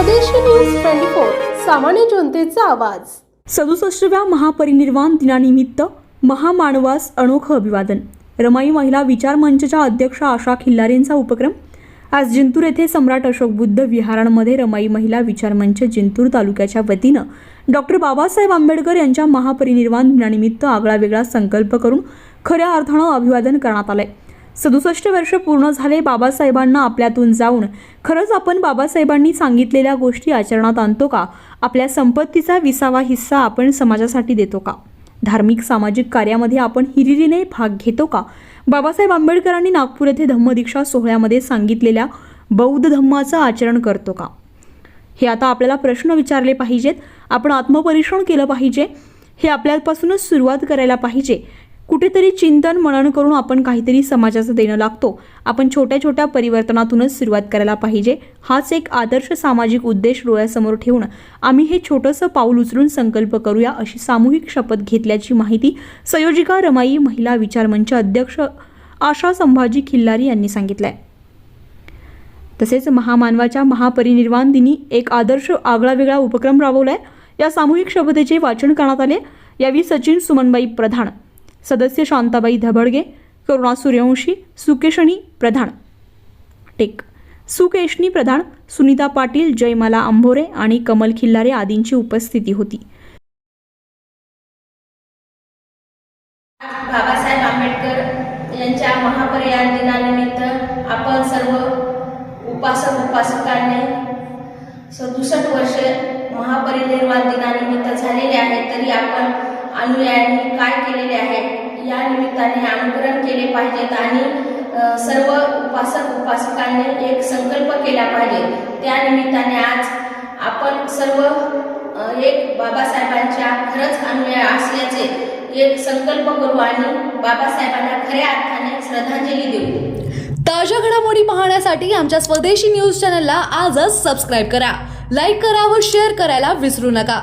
स्वदेशी news twenty four सामान्य जनतेचा आवाज. सदुसष्टव्या महापरिनिर्वाण दिनानिमित्त महामानवास अनोखं अभिवादन. रमाई महिला विचार मंचच्या अध्यक्ष आशा खिल्लारेंचा उपक्रम. आज जिंतूर येथे सम्राट अशोक बुद्ध विहारांमध्ये रमाई महिला विचार मंच जिंतूर तालुक्याच्या वतीनं डॉक्टर बाबासाहेब आंबेडकर यांच्या महापरिनिर्वाण दिनानिमित्त आगळा वेगळा संकल्प करून खऱ्या अर्थानं अभिवादन करण्यात आलंय. सदुसष्ट वर्ष पूर्ण झाले बाबासाहेबांना आपल्यातून जाऊन. खरंच आपण बाबासाहेबांनी सांगितलेल्या गोष्टी आचरणात आणतो का? आपल्या संपत्तीचा विसावा हिस्सा आपण समाजासाठी देतो का? धार्मिक सामाजिक कार्यामध्ये आपण हिरिरीने भाग घेतो का? बाबासाहेब आंबेडकरांनी नागपूर येथे धम्मदीक्षा सोहळ्यामध्ये सांगितलेल्या बौद्ध धम्माचं आचरण करतो का? हे आता आपल्याला प्रश्न विचारले पाहिजेत. आपण आत्मपरीक्षण केलं पाहिजे. हे आपल्यापासूनच सुरुवात करायला पाहिजे. कुठेतरी चिंतन मनन करून आपण काहीतरी समाजाचं देणं लागतो. आपण छोट्या छोट्या परिवर्तनातूनच सुरुवात करायला पाहिजे. हाच एक आदर्श सामाजिक उद्देश डोळ्यासमोर ठेवून आम्ही हे छोटंसं पाऊल उचलून संकल्प करूया अशी सामूहिक शपथ घेतल्याची माहिती संयोजिका रमाई महिला विचार मंच अध्यक्ष आशा संभाजी खिल्लारी यांनी सांगितलं आहे तसेच महामानवाच्या महापरिनिर्वाण दिनी एक आदर्श आगळावेगळा उपक्रम राबवलाय. या सामूहिक शपथेचे वाचन करण्यात आले. यावेळी सचिन सुमनबाई प्रधान सदस्य शांताबाई धबडगे करुणा सूर्यवंशी सुकेशणी प्रधान. टेक. सुकेशनी प्रधान सुनीता पाटील जयमाला आंभोरे आणि कमल खिल्लारे आदींची उपस्थिती होती. बाबासाहेब आंबेडकर यांच्या महापर्याय दिनानिमित्त आपण सर्व उपासक उपासकांनी सदुसष्ट वर्ष महापरिनिर्वाण दिनानिमित्त झालेले आहे तरी आपण अनुयायांनी काय केलेले आहे या निमित्ताने अनुकरण केले पाहिजेत आणि सर्व उपासक उपासकांनी एक संकल्प केला पाहिजे. त्या निमित्ताने आज आपण सर्व एक बाबासाहेबांच्या खरंच अनुयाय असल्याचे एक संकल्प करू आणि बाबासाहेबांना खऱ्या अर्थाने श्रद्धांजली देऊ. ताज्या घडामोडी पाहण्यासाठी आमच्या स्वदेशी न्यूज चॅनलला आजच सबस्क्राईब करा. लाईक करा व शेअर करायला विसरू नका.